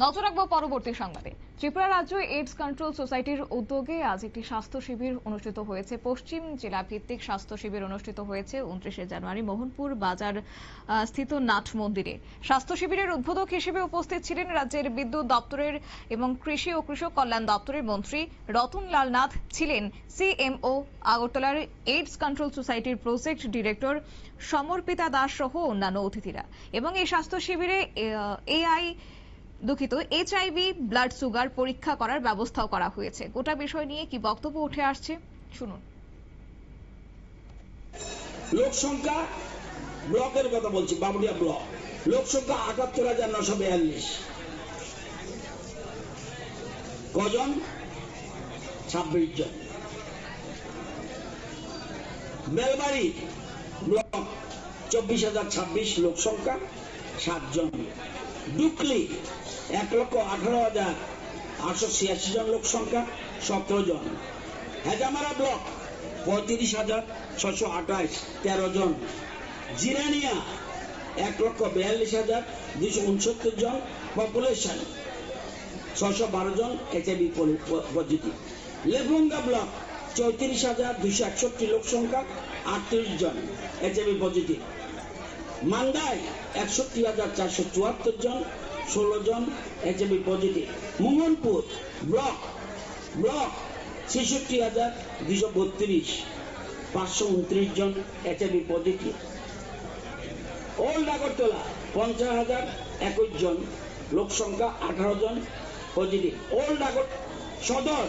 নজর রাখব পরবর্তী সংবাদে। ত্রিপুরা রাজ্য এইডস কন্ট্রোল সোসাইটির উদ্যোগে আজ একটি স্বাস্থ্য শিবির অনুষ্ঠিত হয়েছে। পশ্চিম জেলা ভিত্তিক স্বাস্থ্য শিবির অনুষ্ঠিত হয়েছে উনত্রিশে জানুয়ারি মোহনপুর বাজার স্থিত নাট মন্দিরে। স্বাস্থ্য শিবিরের উদ্বোধক হিসেবে উপস্থিত ছিলেন রাজ্যের বিদ্যুৎ দপ্তরের এবং কৃষি ও কৃষক কল্যাণ দপ্তরের মন্ত্রী রতনলাল নাথ ছিলেন সিএমও আগরতলার এইডস কন্ট্রোল সোসাইটির প্রজেক্ট ডিরেক্টর সমর্পিতা দাস সহ অন্যান্য অতিথিরা। এবং এই স্বাস্থ্য শিবিরে এআই দুঃখিত এইচআইভি ব্লাড সুগার পরীক্ষা করার ব্যবস্থাও করা হয়েছে। গোটা বিষয় নিয়ে কি বক্তব্য উঠে আসছে? শুনুন। লোক সংখ্যা ব্লকের কথা বলছি বাবুড়িয়া ব্লক। লোক সংখ্যা আটাত্তর হাজার নশো বিয়াল্লিশ। কজন? ছাব্বিশ জন। বেলবাড়ি ব্লক, চব্বিশ হাজার ছাব্বিশ লোক সংখ্যা সাতজন। ডুকলি এক লক্ষ আঠারো হাজার আটশো ছিয়াশি জন লোক সংখ্যা, সতেরো জন। হেজামারা ব্লক, পঁয়ত্রিশ হাজার ছশো আঠাশ তেরো জন। জিরানিয়া, এক লক্ষ বিয়াল্লিশ হাজার দুশো উনসত্তর জন পপুলেশন ছশো বারো জন এইচআইভি পজিটিভ লেভুঙ্গা ব্লক, চৌত্রিশ হাজার দুশো একষট্টি লোক সংখ্যা, আটত্রিশ জন এইচআইভি পজিটিভ মান্দায়, একষট্টি হাজার চারশো চুয়াত্তর জন ষোলো জন HIV positive Mohanpur, block block ছেষট্টি হাজার দুশো বত্রিশ। পাঁচশো উনত্রিশ জন এইচআইভি পজিটিভ ওল্ড আগরতলা, পঞ্চাশ হাজার একুশ জন। লোক সংখ্যা আঠারো জন পজিটিভ ওল্ড আগর, সদর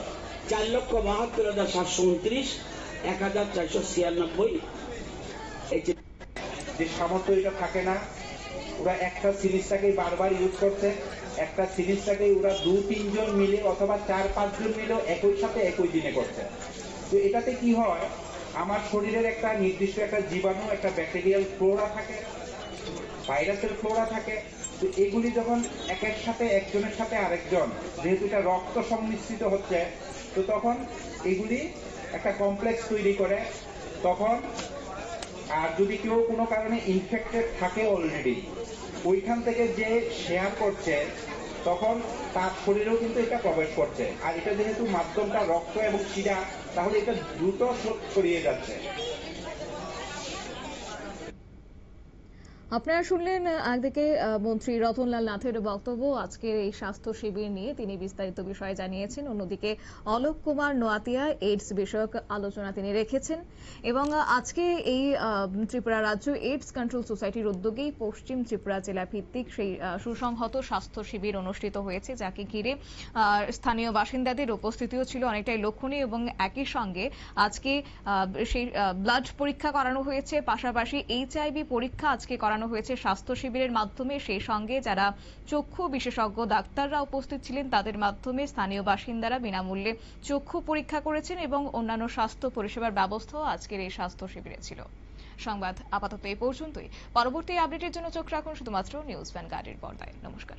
চার লক্ষ বাহাত্তর হাজার সাতশো উনত্রিশ, এক হাজার চারশো ছিয়ানব্বই যে সামর্থ্য এটা থাকে না ওরা একটা সিরিজটাকেই বারবার ইউজ করছে, একটা সিরিজটাকেই ওরা দু, তিনজন মিলে অথবা চার, পাঁচজন মিলেও একই সাথে একই দিনে করছে। তো এটাতে কি হয়, আমার শরীরের একটা নির্দিষ্ট একটা জীবাণু, একটা ব্যাকটেরিয়াল ফ্লোরা থাকে ভাইরাসের ফ্লোরা থাকে, তো এগুলি যখন একের সাথে একজনের সাথে আরেকজন, যেহেতু এটা রক্ত সংমিশ্রিত হচ্ছে, তো তখন এগুলি একটা কমপ্লেক্স তৈরি করে, তখন আর যদি কেউ কোনো কারণে ইনফেক্টেড থাকে অলরেডি ওইখান থেকে যে শেয়ার করছে, তখন তার শরীরেও কিন্তু এটা প্রবেশ করছে। আর এটা যেহেতু মাধ্যমটা রক্ত এবং শিরা, তাহলে এটা দ্রুত ছড়িয়ে যাচ্ছে। আপনারা শুনলেন একদিকে মন্ত্রী রতনলাল নাথের বক্তব্য। আজকের এই স্বাস্থ্য শিবির নিয়ে তিনি বিস্তারিত বিষয়ে জানিয়েছেন। অন্যদিকে অলোক কুমার নোয়াতিয়া এইডস বিষয়ক আলোচনা তিনি রেখেছেন। এবং আজকে এই ত্রিপুরা রাজ্য এইডস কন্ট্রোল সোসাইটির উদ্যোগেই পশ্চিম ত্রিপুরা জেলা ভিত্তিক সেই সুসংহত স্বাস্থ্য শিবির অনুষ্ঠিত হয়েছে, যাকে ঘিরে স্থানীয় বাসিন্দাদের উপস্থিতিও ছিল অনেকটাই লক্ষণীয় এবং একই সঙ্গে আজকে সেই ব্লাড পরীক্ষা করানো হয়েছে। পাশাপাশি এইচআইভি পরীক্ষা আজকে করানো হয়েছে, স্বাস্থ্য শিবিরের মাধ্যমে সেই সঙ্গে যারা চক্ষু বিশেষজ্ঞ ডাক্তাররা উপস্থিত ছিলেন, তাদের মাধ্যমে স্থানীয় বাসিন্দারা বিনামূল্যে চক্ষু পরীক্ষা করেছেন এবং অন্যান্য স্বাস্থ্য পরিষেবার ব্যবস্থাও আজকের এই স্বাস্থ্য শিবিরে ছিল। সংবাদ আপাতত এই পর্যন্তই। পরবর্তী আপডেটের জন্য চোখ রাখুন শুধুমাত্র নিউজ ভ্যানগার্ডের পর্দায়। নমস্কার।